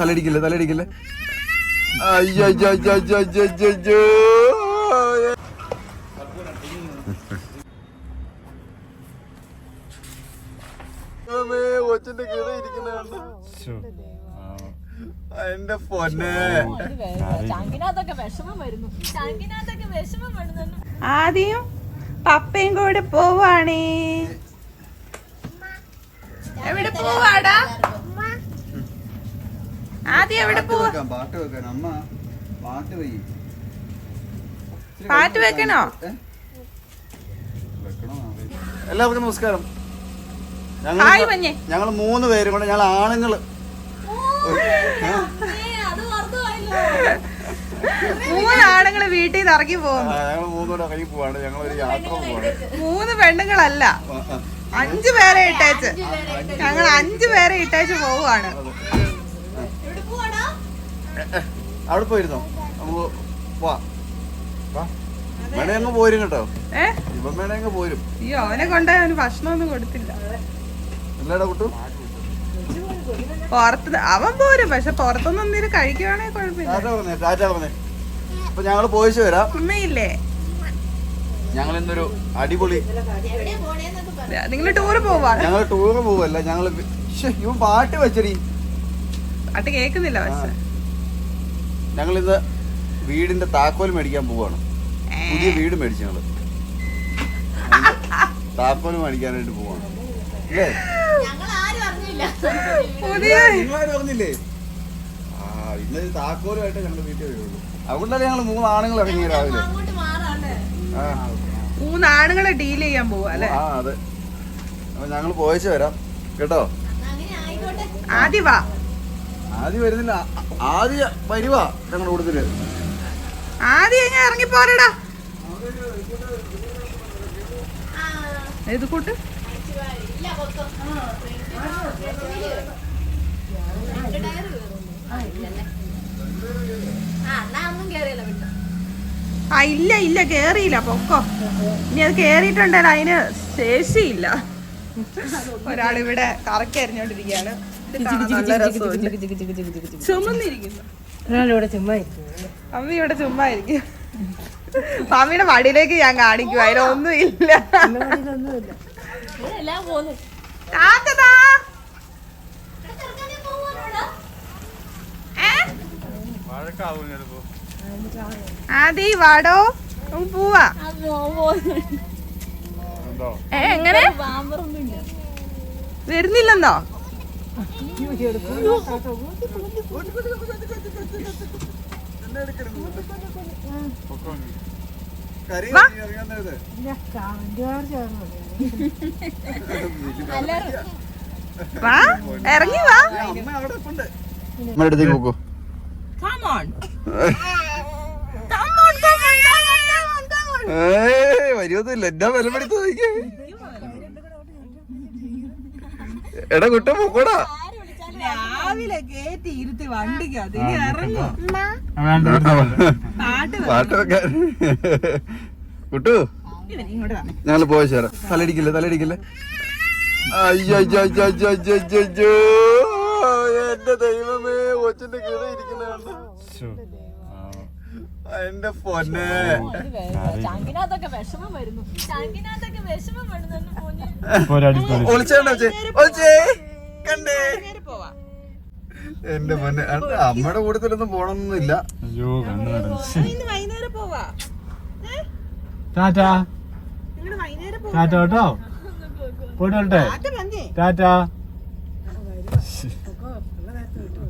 തലടിക്കില്ലേ തലടിക്കില്ലേ എന്റെ പൊന്നെ ആദ്യം പപ്പയും കൂടെ പോവാണേ എവിടെ പോവാടാ ആദ്യം എവിടെ പാട്ട് പാട്ട് വെക്കാൻ. അമ്മ പാട്ട് പാട്ട് വെക്കണോ? എല്ലാവർക്കും നമസ്കാരം. ഞങ്ങൾ ഞങ്ങൾ മൂന്ന് പേരും കൂടെ ഞങ്ങൾ ആണുങ്ങൾ. അത് മറന്നുപോയല്ലോ. മൂന്ന് ആണുങ്ങൾ വീട്ടിൽ നിന്ന് ഇറങ്ങി പോകുന്നു ഞങ്ങൾ ഇറങ്ങി പോവാണ്. ഞങ്ങൾ ഒരു യാത്ര പോവാണ്. മൂന്ന് പെണ്ണുങ്ങളല്ല. അഞ്ചു പേരെ ഇട്ടേച്ച്. ഞങ്ങൾ അഞ്ചു പേരെ ഇട്ടേച്ച് പോവാണ് അവിടെ പോയിരുന്നോ? നമുക്ക് വാ. വാ. വേണേ അങ്ങ് പോരും കേട്ടോ. ഇവൻ വേണേ അങ്ങ് പോരും. അയ്യോ അവനെ കൊണ്ടുപോയി അവന് ഭക്ഷണമൊന്നും കൊടുത്തില്ല. എല്ലാടാ കുട്ടു. പുറത്ത് അവൻ പോരും പക്ഷെ പുറത്തൊന്നും എന്തെങ്കിലും കഴിക്കുവാണെങ്കിൽ കുഴപ്പമില്ല. ടാറ്റ പറഞ്ഞേ അപ്പൊ ഞങ്ങൾ പോയിച്ച് വരാം. ഉമ്മയില്ലേ? ഞങ്ങൾ ഇന്നൊരു അടിപൊളി നിങ്ങൾ ടൂറ് പോവാണ് ഞങ്ങൾ ടൂറ് പോവല്ല ഞങ്ങൾ ഇവൻ പാട്ട് വെച്ചടി. പാട്ട് കേക്കുന്നില്ല പക്ഷെ. ഞങ്ങൾ ഇന്ന് വീടിന്റെ താക്കോൽ മേടിക്കാൻ പോവാണ്. പുതിയ വീട് മേടിച്ചു ഞങ്ങൾ. താക്കോൽ മേടിക്കാനായിട്ട് പോവാണ്. അല്ലേ? പറഞ്ഞില്ലേ ആ ഇന്ന് താക്കോലുമായിട്ട് ഞങ്ങൾ വീട്ടിൽ വരുള്ളൂ. അതുകൊണ്ടല്ലേ ഞങ്ങൾ മൂന്ന് ആണുങ്ങൾ ഇറങ്ങി രാവിലെ? മൂന്ന് ആണുങ്ങളെ ഡീൽ ചെയ്യാൻ പോവാ അല്ലേ? ആ അതെ. അപ്പൊ ഞങ്ങൾ പോയച്ചു വരാം. കേട്ടോ? ആദ്യ വാ. ആദ്യം വരുന്നില്ല. ആ- ആദ്യ വരുവാ ഞങ്ങളുടെ കൂട്ടത്തിൽ ആദ്യം ഞാൻ ഇറങ്ങി പോരടാ. ആ. ഏത് കൂട്ട്? ആ ഇല്ലല്ലേ ആ എന്നാ ഒന്നും കേറിയല്ല വിട്ടോ. ആ ഇല്ല ഇല്ല കേറിയില്ല. പൊക്കോ. ഇനി അത് കേറിയിട്ടുണ്ടല്ലോ അതിന് ശേഷിയില്ല. ഒരാളിവിടെ കറക്കി അരിഞ്ഞോണ്ടിരിക്കുകയാണ് ഒരാളിവിടെ ചുമ്മാ അമ്മ ഇവിടെ ചുമ്മാ ഇരിക്കും മമ്മിയുടെ മടിയിലേക്ക് ഞാൻ കാണിക്കും. അതിലൊന്നും ഇല്ല. അതെ വാടോ. പോവാ. എങ്ങനെ? വരുന്നില്ലെന്നോ? വാ. ഇറങ്ങി വാ അടുത്തേക്ക് Come on. Come on, എടാ കുട്ട പോക്കോടാ. രാവിലെ കേറ്റി ഇരുത്തി വണ്ടിക്ക് അതിന് ഇറങ്ങും. പാട്ട് പാട്ട് വെക്കാൻ കുട്ടു ഇവൻ ഇങ്ങോട്ട് തന്നെ ഞങ്ങൾ പോയ ചേരാം തലടിക്കില്ലേ തലടിക്കില്ലേ അയ്യോ അയ്യോ അയ്യോ അയ്യോ അയ്യോ അയ്യോ അയ്യോ എന്റെ ദൈവമേ കൊച്ചിന്റെ കിട ഇരിക്കുന്ന കണ്ടോ? എന്റെ പൊന്നെ. ചങ്കിനകത്തൊക്കെ വിഷമം വരുന്നു. ചങ്കിനകത്തൊക്കെ വിഷമം വരുന്നു ഒളിച്ചേണ്ട ഒളിച്ചേ. കണ്ടേ. എന്റെ പൊന്നെ. അ- അമ്മയുടെ കൂട്ടത്തിലൊന്നും പോണൊന്നുമില്ല. അയ്യോ കണ്ണു വൈകുന്നേരം പോവാ. ടാറ്റ. കേട്ടോ. പോയിട്ട് വരട്ടെ പാട്ട് ടാറ്റ.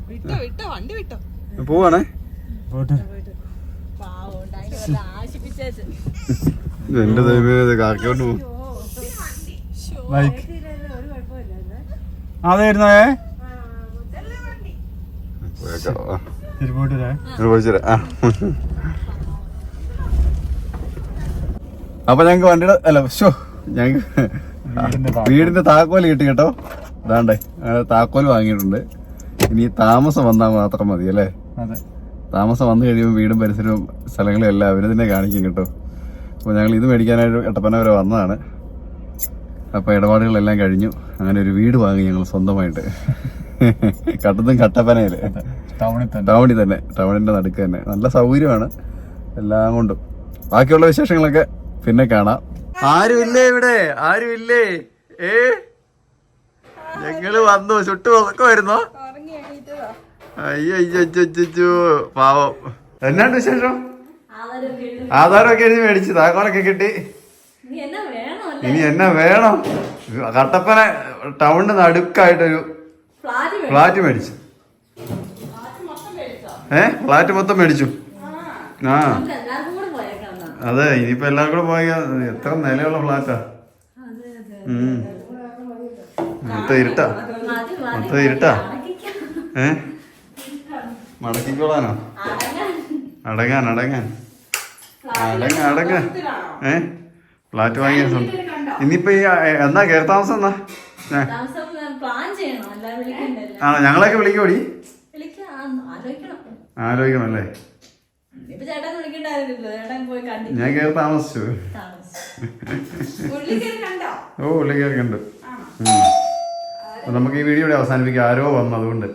വിട്ടോ വിട്ടോ വണ്ടി വിട്ടോ. പോവാണേ. പോട്ടെ എന്റെ ദൈവം കാക്കോണ്ട് പോകും ബൈക്ക് അതായിരുന്നേ അപ്പൊ ഞങ്ങക്ക് വണ്ടിയുടെ അല്ല ഷോ ഞങ്ങക്ക് വീടിന്റെ താക്കോൽ. താക്കോൽ കിട്ടി കേട്ടോ. അതാണ്ടേ താക്കോൽ വാങ്ങിയിട്ടുണ്ട്. ഇനി താമസം വന്നാൽ മാത്രം മതി അല്ലേ? അതെ. താമസം വന്നു കഴിയുമ്പോൾ വീടും പരിസരവും സ്ഥലങ്ങളും എല്ലാം അവർ തന്നെ കാണിക്കും കേട്ടോ. അപ്പോൾ ഞങ്ങൾ ഇത് മേടിക്കാനായിട്ട് എട്ടപ്പന വരെ വന്നതാണ്. അപ്പോൾ ഇടപാടുകളെല്ലാം കഴിഞ്ഞു. അങ്ങനെ ഒരു വീട് വാങ്ങി ഞങ്ങൾ സ്വന്തമായിട്ട്. കട്ടത്തും കട്ടപ്പനയിൽ ടൗണിൽ തന്നെ. ടൗണിൽ തന്നെ. ടൗണിന്റെ നടുക്ക് തന്നെ. നല്ല സൗകര്യമാണ്. എല്ലാം കൊണ്ടും. ബാക്കിയുള്ള വിശേഷങ്ങളൊക്കെ പിന്നെ കാണാം. ആരുമില്ലേ ഇവിടെ? ആരുമില്ലേ? ഏ? ഞങ്ങൾ വന്നു. ചുട്ടു ഉറക്കമായിരുന്നോ? അയ്യോ അയ്യോ പാവം. എന്നാണ്ട് വിശേഷം. ആധാരമൊക്കെ എഴുതി മേടിച്ചു. താക്കോലൊക്കെ കിട്ടി. നീ എന്നാ വേണമല്ലേ ഇനി എന്നെ വേണം. കട്ടപ്പന ടൗണിന് നടുക്കായിട്ടൊരു ഫ്ലാറ്റ് ഫ്ലാറ്റ് മേടിച്ചു. ഏ ഫ്ലാറ്റ് മൊത്തം മേടിച്ചു. ആ. അതെ ഇനിയിപ്പോ എല്ലാവർക്കും കൂടെ പോയ എത്ര നിലയുള്ള ഫ്ലാറ്റാ. മൊത്തം ഇരുട്ടാ? മതി മതി മൊത്തം ഇരുട്ടാ. ഏ? മടക്കിക്കോളാനോ. അടങ്ങാൻ. അടങ്ങാൻ അടങ്ങ അടങ്ങ. ഏ? ഫ്ലാറ്റ് വാങ്ങിയ ഇനിയിപ്പോ ഈ എന്നാ കയറി താമസം എന്നാ? ആണോ? ഞങ്ങളെയൊക്കെ വിളിക്കോടി വിളിക്കാം. ആലോചിക്കണം. അല്ലേ? ഞാൻ കയറി താമസിച്ചു. ഓ ഉള്ളി കയറി കണ്ടു. നമുക്ക് ഈ വീഡിയോ ഇവിടെ അവസാനിപ്പിക്കാം. ആരോ വന്നു അതുകൊണ്ട്.